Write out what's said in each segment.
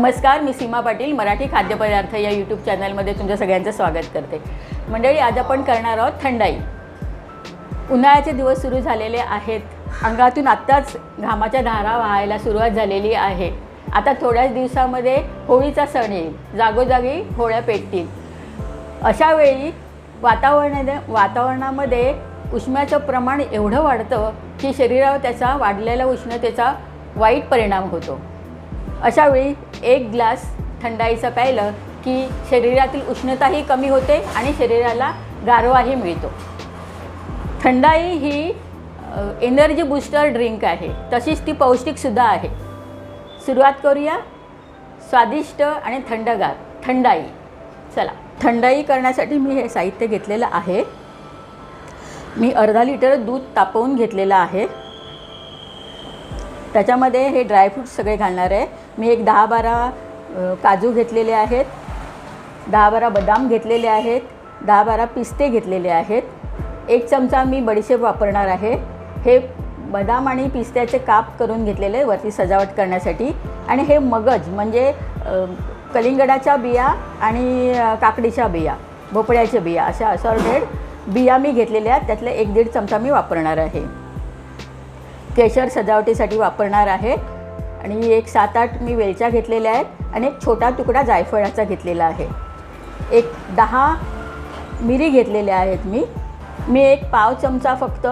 नमस्कार मी सीमा पाटील मराठी खाद्यपदार्थ या यूट्यूब चॅनलमध्ये तुमच्या सगळ्यांचं स्वागत करते. मंडळी आज आपण करणार आहोत थंडाई. उन्हाळ्याचे दिवस सुरू झालेले आहेत. अंगातून आत्ताच घामाच्या धारा वाहायला सुरुवात झालेली आहे. आता थोड्याच दिवसामध्ये होळीचा सण येईल. जागोजागी होळ्या पेटतील. अशा वेळी वातावरणाने वातावरणामध्ये उष्म्याचं प्रमाण एवढं वाढतं की शरीरावर त्याचा वाढलेल्या उष्णतेचा वाईट परिणाम होतो. अशावेळी एक ग्लास थंडाईचं प्यायलं की शरीरातील उष्णताही कमी होते आणि शरीराला गारवाही मिळतो. थंडाई ही एनर्जी बूस्टर ड्रिंक आहे. तशीच ती पौष्टिकसुद्धा आहे. सुरुवात करूया. स्वादिष्ट आणि थंडगार थंडाई. चला थंडाई करण्यासाठी मी हे साहित्य घेतलेलं आहे. मी अर्धा लिटर दूध तापवून घेतलेलं आहे. त्याच्यामध्ये हे ड्रायफ्रूट्स सगळे घालणार आहे. मी एक दहा बारा काजू घेतलेले आहेत. दहा बारा बदाम घेतलेले आहेत. दहा बारा पिस्ते घेतलेले आहेत. एक चमचा मी बडीशेप वापरणार आहे. हे बदाम आणि पिस्त्याचे काप करून घेतलेले वरती सजावट करण्यासाठी. आणि हे मगज म्हणजे कलिंगडाच्या बिया आणि काकडीच्या बिया भोपळ्याच्या बिया अशा असॉर्टेड बिया मी घेतलेल्या आहेत. त्यातले एक दीड चमचा मी वापरणार आहे. केशर सजावटीसाठी वापरणार आहे. आणि एक सात आठ मी वेलच्या घेतलेल्या आहेत आणि एक छोटा तुकडा जायफळाचा घेतलेला आहे. एक दहा मिरी घेतलेल्या आहेत मी. मी एक पाव चमचा फक्त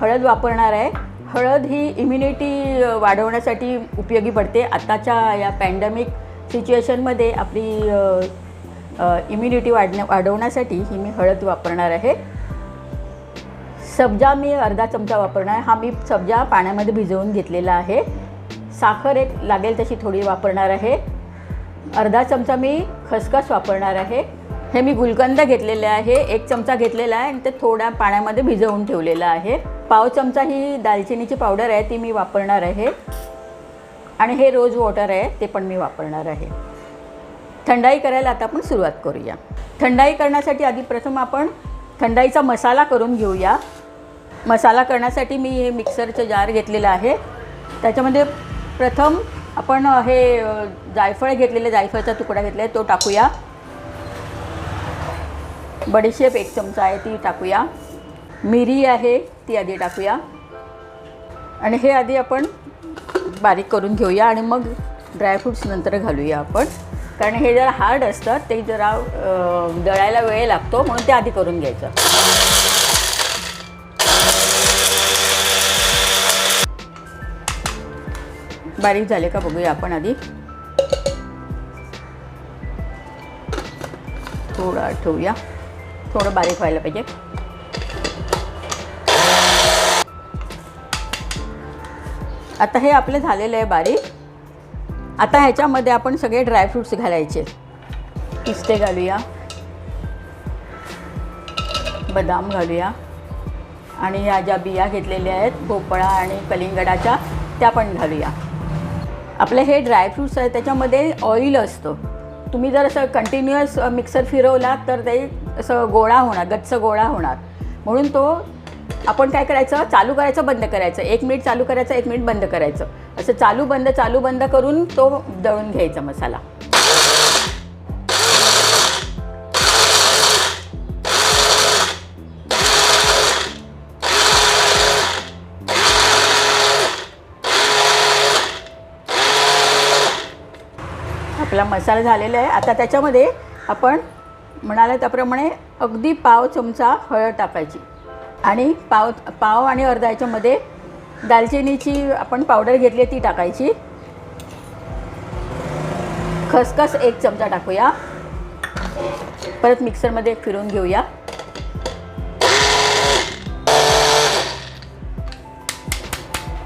हळद वापरणार आहे. हळद ही इम्युनिटी वाढवण्यासाठी उपयोगी पडते. आत्ताच्या या पॅन्डेमिक सिच्युएशनमध्ये आपली इम्युनिटी वाढण्या वाढवण्यासाठी ही मी हळद वापरणार आहे. सब्जा मी अर्धा चमचा वापरणार आहे. हा मी सब्जा पाण्यामध्ये भिजवून घेतलेला आहे. साखर एक लागेल तशी थोडी वापरणार आहे. अर्धा चमचा मी खसखस वापरणार आहे. हे मी गुलकंद घेतलेले आहे. एक चमचा घेतलेला आहे आणि ते थोड्या पाण्यामध्ये भिजवून ठेवलेलं आहे. पाव चमचा ही दालचिनीची पावडर आहे ती मी वापरणार आहे. आणि हे रोज वॉटर आहे ते पण मी वापरणार आहे. थंडाई करायला आता आपण सुरुवात करूया. थंडाई करण्यासाठी आधी प्रथम आपण थंडाईचा मसाला करून घेऊया. मसाला करण्यासाठी मी हे मिक्सरचं जार घेतलेलं आहे. त्याच्यामध्ये प्रथम आपण हे जायफळ घेतलेले जायफळचा तुकडा घेतला आहे तो टाकूया. बडीशेप एक चमचा आहे ती टाकूया. मिरी आहे ती आधी टाकूया. आणि हे आधी आपण बारीक करून घेऊया आणि मग ड्रायफ्रूट्स नंतर घालूया आपण. कारण हे जरा हार्ड असतं ते जरा दळायला वेळ लागतो म्हणून ते आधी करून घ्यायचं. बारीक झाले का बघूया आपण आधी. थोडा ठेवूया. थोडं बारीक व्हायला पाहिजे. आता हे आपलं झालेलं आहे बारीक. आता ह्याच्यामध्ये आपण सगळे ड्रायफ्रूट्स घालायचे. पिस्ते घालूया. बदाम घालूया. आणि या ज्या बिया घेतलेल्या आहेत भोपळा आणि कलिंगडाच्या त्या पण घालूया. आपले हे ड्रायफ्रूट्स आहे त्याच्यामध्ये ऑइल असतं. तुम्ही जर असं कंटिन्युअस मिक्सर फिरवला तर ते असं गोळा होणार गच्च गोळा होणार. म्हणून तो आपण काय करायचं? चालू करायचं बंद करायचं. एक मिनिट चालू करायचं एक मिनिट बंद करायचं. असं चालू बंद चालू बंद करून तो दळून घ्यायचा मसाला. आपला मसाला झालेला आहे. आता त्याच्यामध्ये आपण म्हणाल्या त्याप्रमाणे अगदी पाव चमचा हळद टाकायची. आणि पाव पाव आणि अर्धा याच्यामध्ये दालचिनीची आपण पावडर घेतली आहे ती टाकायची. खसखस एक चमचा टाकूया. परत मिक्सरमध्ये फिरून घेऊया.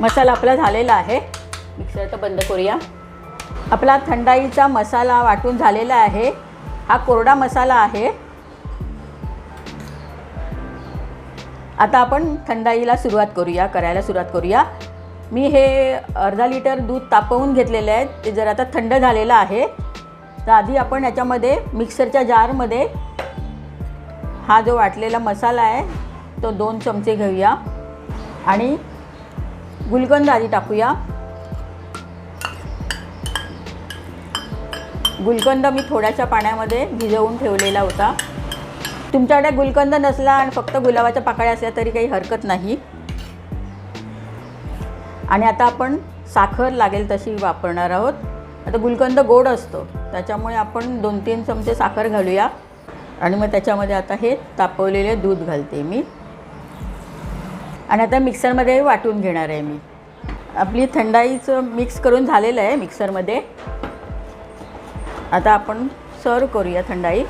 मसाला आपला झालेला आहे. मिक्सर तर बंद करूया. आपला थंडाईचा मसाला वाटून झालेला आहे. हा कोरडा मसाला आहे. आता आपण थंडाईला सुरुवात करूया करायला सुरुवात करूया. मी हे अर्धा लिटर दूध तापवून घेतलेलं आहे. ते जर आता थंड झालेलं आहे तर आधी आपण याच्यामध्ये मिक्सरच्या जारमध्ये हा जो वाटलेला मसाला आहे तो दोन चमचे घेऊया. आणि गुलकंद आधी टाकूया. गुलकंद मी थोड्याशा पाण्यामध्ये भिजवून ठेवलेला होता. तुमच्याकडे गुलकंद नसला आणि फक्त गुलाबाच्या पाकळ्या असल्या तरी काही हरकत नाही. आणि आता आपण साखर लागेल तशी वापरणार आहोत. आता गुलकंद गोड असतो. त्याच्यामुळे आपण दोन तीन चमचे साखर घालूया. आणि मग त्याच्यामध्ये आता हे तापवलेले दूध घालते मी. आणि आता मिक्सरमध्ये वाटून घेणार आहे मी. आपली थंडाईचं मिक्स करून झालेलं आहे मिक्सरमध्ये. आता आपण सर्व करूया थंडाई.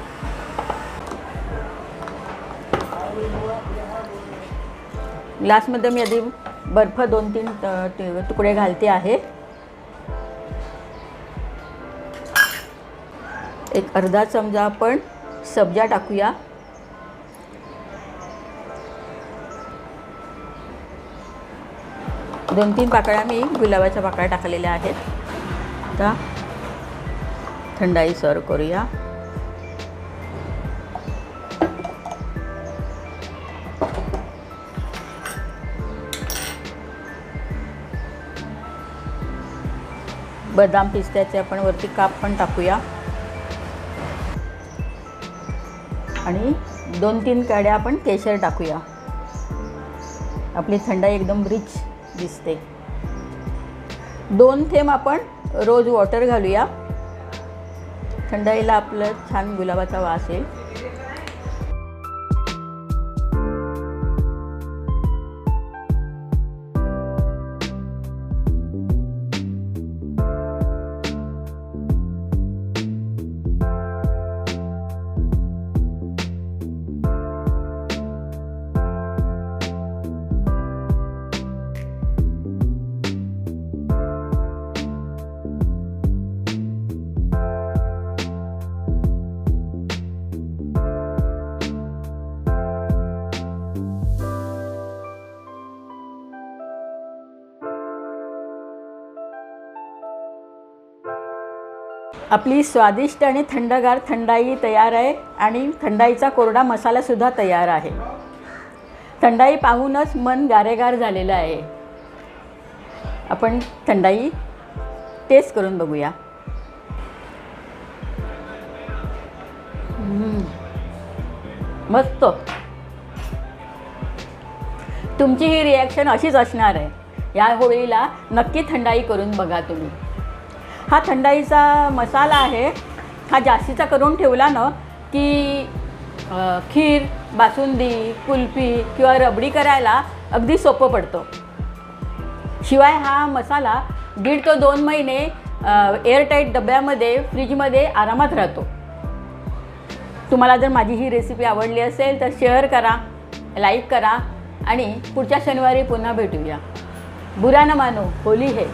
ग्लासमध्ये मी आधी बर्फ दोन तीन ते- तुकडे घालते आहे. एक अर्धा चमचा आपण सब्जा टाकूया. दोन तीन पाकळ्या मी गुलाबाच्या पाकळ्या टाकलेल्या आहेत. आता थंडाई सर्व करूया. बदाम पिस्त्याचे आपण वरती काप पण टाकूया. आणि दोन तीन काड्या आपण केशर टाकूया. आपली थंडाई एकदम रिच दिसते. दोन थेंब आपण रोज वॉटर घालूया. थंडाईला आपलं छान गुलाबाचा वास येईल. आपली स्वादिष्ट आणि थंडगार थंडाई तयार आहे आणि थंडाईचा कोरडा मसालासुद्धा तयार आहे. थंडाई पाहूनच मन गारेगार झालेलं आहे. आपण थंडाई टेस्ट करून बघूया. मस्त. तुमची ही रिॲक्शन अशीच असणार आहे. या होळीला नक्की थंडाई करून बघा तुम्ही. हा थंडाईचा मसाला आहे. हा जास्तीचा करून ठेवला ना की खीर बासुंदी कुल्फी किंवा रबडी करायला अगदी सोपं पडतं. शिवाय हा मसाला दीड ते दोन महिने एअरटाईट डब्यामध्ये फ्रीजमध्ये आरामात राहतो. तुम्हाला जर माझी ही रेसिपी आवडली असेल तर शेअर करा लाईक करा आणि पुढच्या शनिवारी पुन्हा भेटूया. बुरा न मानो होली हे.